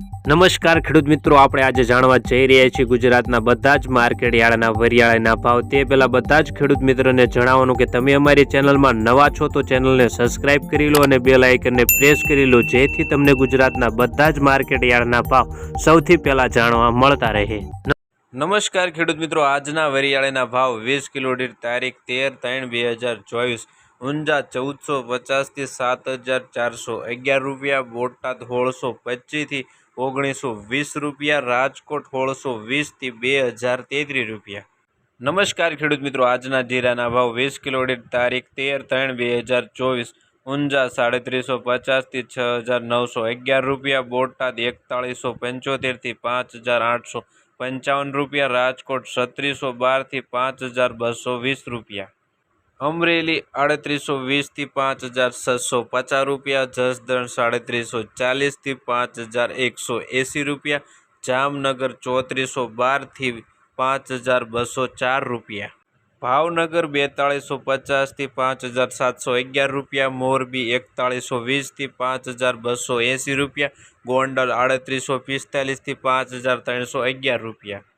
નમસ્કાર ખેડૂત મિત્રો, આપણે આજે જાણવા જઈ રહ્યા છીએ ગુજરાતના બધા જ માર્કેટ યાર્ડના વરિયાળાના ભાવ. તે પહેલાં બધા જ ખેડૂત મિત્રોને જણાવવાનું કે તમે અમારી ચેનલમાં નવા છો તો ચેનલને સબસ્ક્રાઇબ કરી લો અને બેલ આઇકનને પ્રેસ કરી લો, જેથી તમને ગુજરાતના બધા જ માર્કેટ યાર્ડના ભાવ સૌથી પહેલાં જાણવા મળતા રહે. નમસ્કાર ખેડૂત મિત્રો, આજના વરિયાળાના ભાવ વીસ કિલો દીઠ તારીખ તેર ત્રણ બે હજાર ચોવીસ. ઊંઝા ચૌદસો પચાસથી સાત હજાર ચારસો અગિયાર રૂપિયા, બોટાદ સોળસો પચીસથી ઓગણીસો વીસ રૂપિયા, રાજકોટ સોળસો વીસથી બે હજાર તેત્રીસ રૂપિયા. નમસ્કાર ખેડૂત મિત્રો, આજના જીરાના ભાવ વીસ કિલો દીઠ તારીખ તેર ત્રણ બે હજાર ચોવીસ, ઊંઝા સાડત્રીસો પચાસથી છ હજાર નવસો અગિયાર રૂપિયા, બોટાદ એકતાળીસો પંચોતેરથી પાંચ હજાર આઠસો પંચાવન રૂપિયા, રાજકોટ સત્રીસો બારથી પાંચ હજાર બસો વીસ રૂપિયા. અમરેલી આડત્રીસો વીસથી પાંચ હજાર છસો પચાસ રૂપિયા, જસદણ સાડત્રીસો ચાલીસથી પાંચ હજાર એકસો એંસી રૂપિયા, જામનગર ચોત્રીસો બારથી પાંચ હજાર બસો ચાર રૂપિયા. ભાવનગર બેતાળીસો પચાસથી પાંચ હજાર સાતસો અગિયાર રૂપિયા, મોરબી એકતાળીસો વીસથી પાંચ હજાર બસો એંસી રૂપિયા, ગોંડલ આડત્રીસો પિસ્તાલીસથી પાંચ હજાર ત્રણસો અગિયાર રૂપિયા.